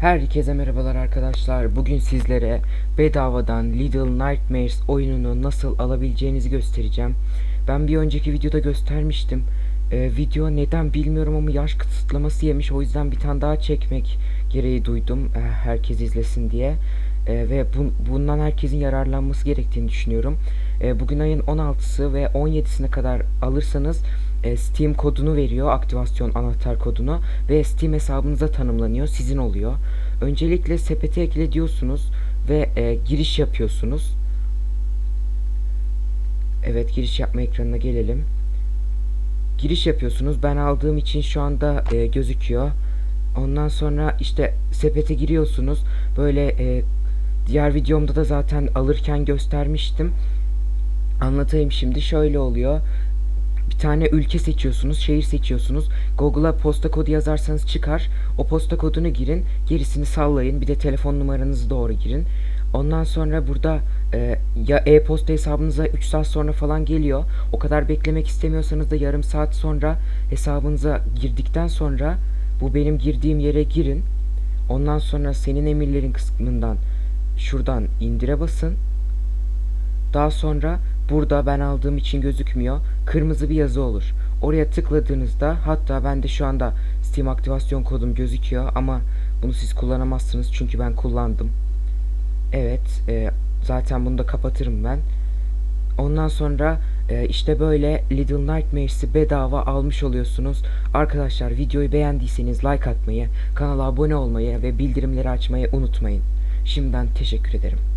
Herkese merhabalar arkadaşlar. Bugün sizlere bedavadan Little Nightmares oyununu nasıl alabileceğinizi göstereceğim. Ben bir önceki videoda göstermiştim. Ee, video neden bilmiyorum ama yaş kısıtlaması yemiş. O yüzden bir tane daha çekmek gereği duydum. e, herkes izlesin diye. E, ve bu- bundan herkesin yararlanması gerektiğini düşünüyorum. E, bugün ayın 16'sı ve 17'sine kadar alırsanız e, Steam kodunu veriyor, aktivasyon anahtar kodunu ve Steam hesabınıza tanımlanıyor, sizin oluyor. Öncelikle sepete ekle diyorsunuz ve e, giriş yapıyorsunuz. Evet, giriş yapma ekranına gelelim. Giriş yapıyorsunuz. Ben aldığım için şu anda e, gözüküyor. Ondan sonra işte sepete giriyorsunuz. Böyle e, diğer videomda da zaten alırken göstermiştim. Anlatayım şimdi. Şöyle oluyor. Bir tane ülke seçiyorsunuz, şehir seçiyorsunuz. Google'a posta kodu yazarsanız çıkar. O posta kodunu girin, gerisini sallayın. Bir de telefon numaranızı doğru girin. Ondan sonra burada e, ya e-posta hesabınıza 3 saat sonra falan geliyor. O kadar beklemek istemiyorsanız da yarım saat sonra hesabınıza girdikten sonra bu benim girdiğim yere girin. Ondan sonra senin emirlerin kısmından şuradan indire basın. Daha sonra burada ben aldığım için gözükmüyor. Kırmızı bir yazı olur. Oraya tıkladığınızda hatta bende şu anda Steam aktivasyon kodum gözüküyor ama bunu siz kullanamazsınız çünkü ben kullandım. Evet, e, zaten bunu da kapatırım ben. Ondan sonra e, işte böyle Little Nightmares'i bedava almış oluyorsunuz. Arkadaşlar videoyu beğendiyseniz like atmayı, kanala abone olmayı ve bildirimleri açmayı unutmayın. Şimdiden teşekkür ederim.